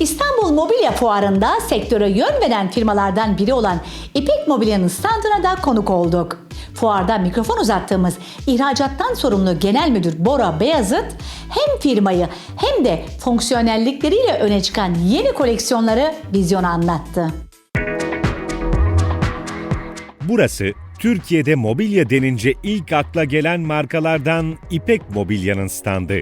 İstanbul Mobilya Fuarı'nda sektöre yön veren firmalardan biri olan İpek Mobilya'nın standına da konuk olduk. Fuarda mikrofon uzattığımız ihracattan sorumlu Genel Müdür Bora Beyazıt hem firmayı hem de fonksiyonellikleriyle öne çıkan yeni koleksiyonları vizyona anlattı. Burası Türkiye'de mobilya denince ilk akla gelen markalardan İpek Mobilya'nın standı.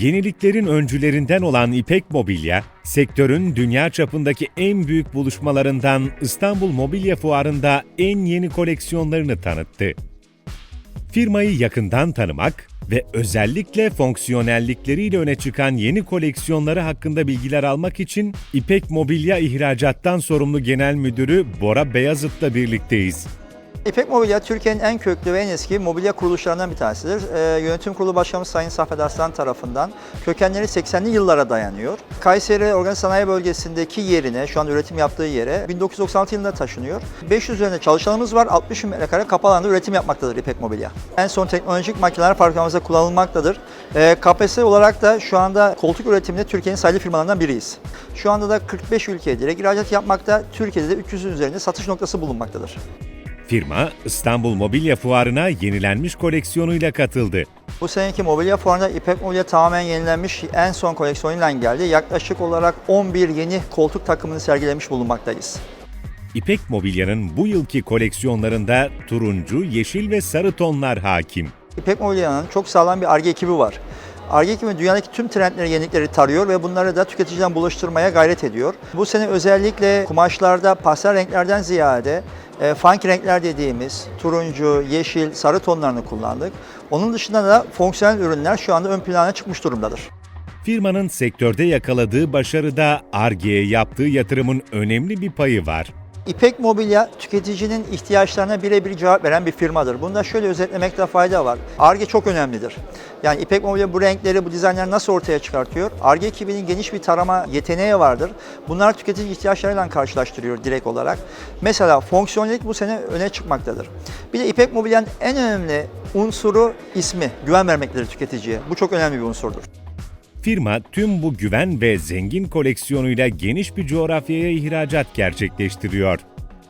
Yeniliklerin öncülerinden olan İpek Mobilya, sektörün dünya çapındaki en büyük buluşmalarından İstanbul Mobilya Fuarı'nda en yeni koleksiyonlarını tanıttı. Firmayı yakından tanımak ve özellikle fonksiyonellikleriyle öne çıkan yeni koleksiyonları hakkında bilgiler almak için İpek Mobilya İhracattan sorumlu Genel Müdürü Bora Beyazıt'la birlikteyiz. İpek Mobilya Türkiye'nin en köklü ve en eski mobilya kuruluşlarından bir tanesidir. Ee, yönetim kurulu başkanımız Sayın Saffet Arslan tarafından kökenleri 80'li yıllara dayanıyor. Kayseri Organize Sanayi Bölgesi'ndeki yerine, şu an üretim yaptığı yere 1996 yılında taşınıyor. 500 üzerinde çalışanımız var, 60 bin metrekare kapalı alanda üretim yapmaktadır İpek Mobilya. En son teknolojik makineler fabrikamızda kullanılmaktadır. Ee, kapasite olarak da şu anda koltuk üretiminde Türkiye'nin sayılı firmalarından biriyiz. Şu anda da 45 ülkeye direkt ihracat yapmakta, Türkiye'de de 300'ün üzerinde satış noktası bulunmaktadır. Firma İstanbul Mobilya Fuarı'na yenilenmiş koleksiyonuyla katıldı. Bu seneki mobilya fuarında İpek Mobilya tamamen yenilenmiş en son koleksiyonuyla geldi. Yaklaşık olarak 11 yeni koltuk takımını sergilemiş bulunmaktayız. İpek Mobilya'nın bu yılki koleksiyonlarında turuncu, yeşil ve sarı tonlar hakim. İpek Mobilya'nın çok sağlam bir ARGE ekibi var. ARGE ekibi dünyadaki tüm trendleri, yenilikleri tarıyor ve bunları da tüketiciden buluşturmaya gayret ediyor. Bu sene özellikle kumaşlarda pastel renklerden ziyade e, funky renkler dediğimiz turuncu, yeşil, sarı tonlarını kullandık. Onun dışında da fonksiyonel ürünler şu anda ön plana çıkmış durumdadır. Firmanın sektörde yakaladığı başarıda ARGE'ye yaptığı yatırımın önemli bir payı var. İpek Mobilya tüketicinin ihtiyaçlarına birebir cevap veren bir firmadır. Bunu da şöyle özetlemekte fayda var. ARGE çok önemlidir. Yani İpek Mobilya bu renkleri, bu dizaynları nasıl ortaya çıkartıyor? ARGE ekibinin geniş bir tarama yeteneği vardır. Bunlar tüketici ihtiyaçlarıyla karşılaştırıyor direkt olarak. Mesela fonksiyonellik bu sene öne çıkmaktadır. Bir de İpek Mobilya'nın en önemli unsuru ismi, güven vermekleri tüketiciye. Bu çok önemli bir unsurdur. Firma tüm bu güven ve zengin koleksiyonuyla geniş bir coğrafyaya ihracat gerçekleştiriyor.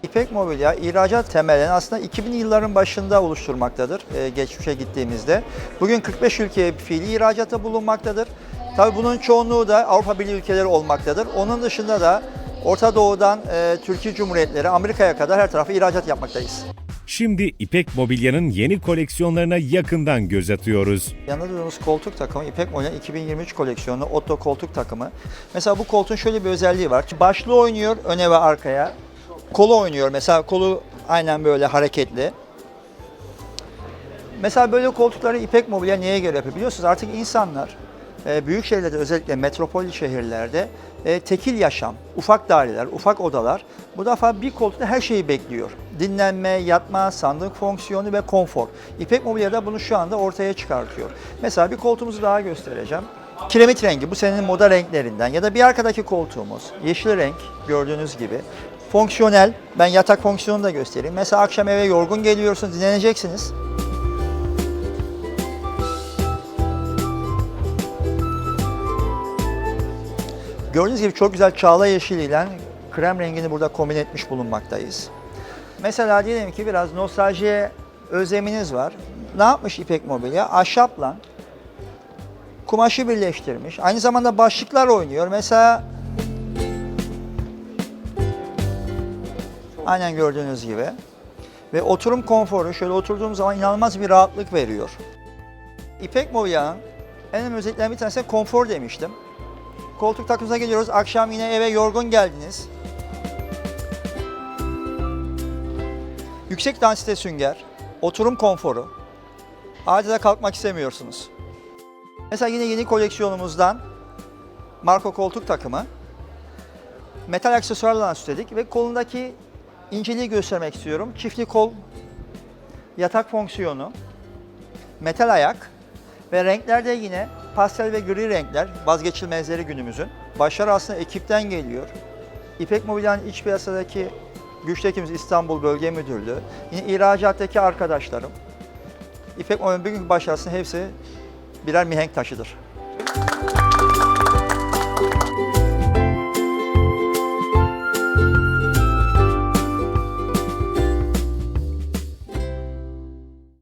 İpek Mobilya ihracat temelini aslında 2000'li yılların başında oluşturmaktadır e, geçmişe gittiğimizde. Bugün 45 ülkeye fiili ihracatta bulunmaktadır. Tabii bunun çoğunluğu da Avrupa Birliği ülkeleri olmaktadır. Onun dışında da Orta Doğu'dan e, Türkiye Cumhuriyetleri, Amerika'ya kadar her tarafa ihracat yapmaktayız. Şimdi İpek Mobilya'nın yeni koleksiyonlarına yakından göz atıyoruz. Yanında koltuk takımı İpek Mobilya 2023 koleksiyonu Otto koltuk takımı. Mesela bu koltuğun şöyle bir özelliği var. Başlı oynuyor öne ve arkaya. Kolu oynuyor. Mesela kolu aynen böyle hareketli. Mesela böyle koltukları İpek Mobilya neye göre yapıyor? Biliyorsunuz artık insanlar büyük şehirlerde özellikle metropol şehirlerde e, tekil yaşam, ufak daireler, ufak odalar bu defa bir koltukta her şeyi bekliyor. Dinlenme, yatma, sandık fonksiyonu ve konfor. İpek Mobilya da bunu şu anda ortaya çıkartıyor. Mesela bir koltuğumuzu daha göstereceğim. Kiremit rengi bu senenin moda renklerinden ya da bir arkadaki koltuğumuz yeşil renk gördüğünüz gibi. Fonksiyonel, ben yatak fonksiyonunu da göstereyim. Mesela akşam eve yorgun geliyorsunuz, dinleneceksiniz. Gördüğünüz gibi çok güzel çağla yeşiliyle krem rengini burada kombin etmiş bulunmaktayız. Mesela diyelim ki biraz nostaljiye özleminiz var. Ne yapmış İpek Mobilya? Ahşapla kumaşı birleştirmiş. Aynı zamanda başlıklar oynuyor. Mesela aynen gördüğünüz gibi. Ve oturum konforu şöyle oturduğum zaman inanılmaz bir rahatlık veriyor. İpek Mobilya'nın en önemli özelliklerinden bir tanesi konfor demiştim. Koltuk takımıza geliyoruz. Akşam yine eve yorgun geldiniz. Yüksek densite sünger, oturum konforu. Adeta kalkmak istemiyorsunuz. Mesela yine yeni koleksiyonumuzdan Marco koltuk takımı. Metal aksesuarlarla süsledik ve kolundaki inceliği göstermek istiyorum. Çiftli kol, yatak fonksiyonu, metal ayak ve renklerde yine pastel ve gri renkler vazgeçilmezleri günümüzün. Başarı aslında ekipten geliyor. İpek Mobilya'nın iç piyasadaki güçtekimiz İstanbul Bölge Müdürlüğü, yine ihracattaki arkadaşlarım. İpek Mobilya'nın bugünkü başarısının hepsi birer mihenk taşıdır.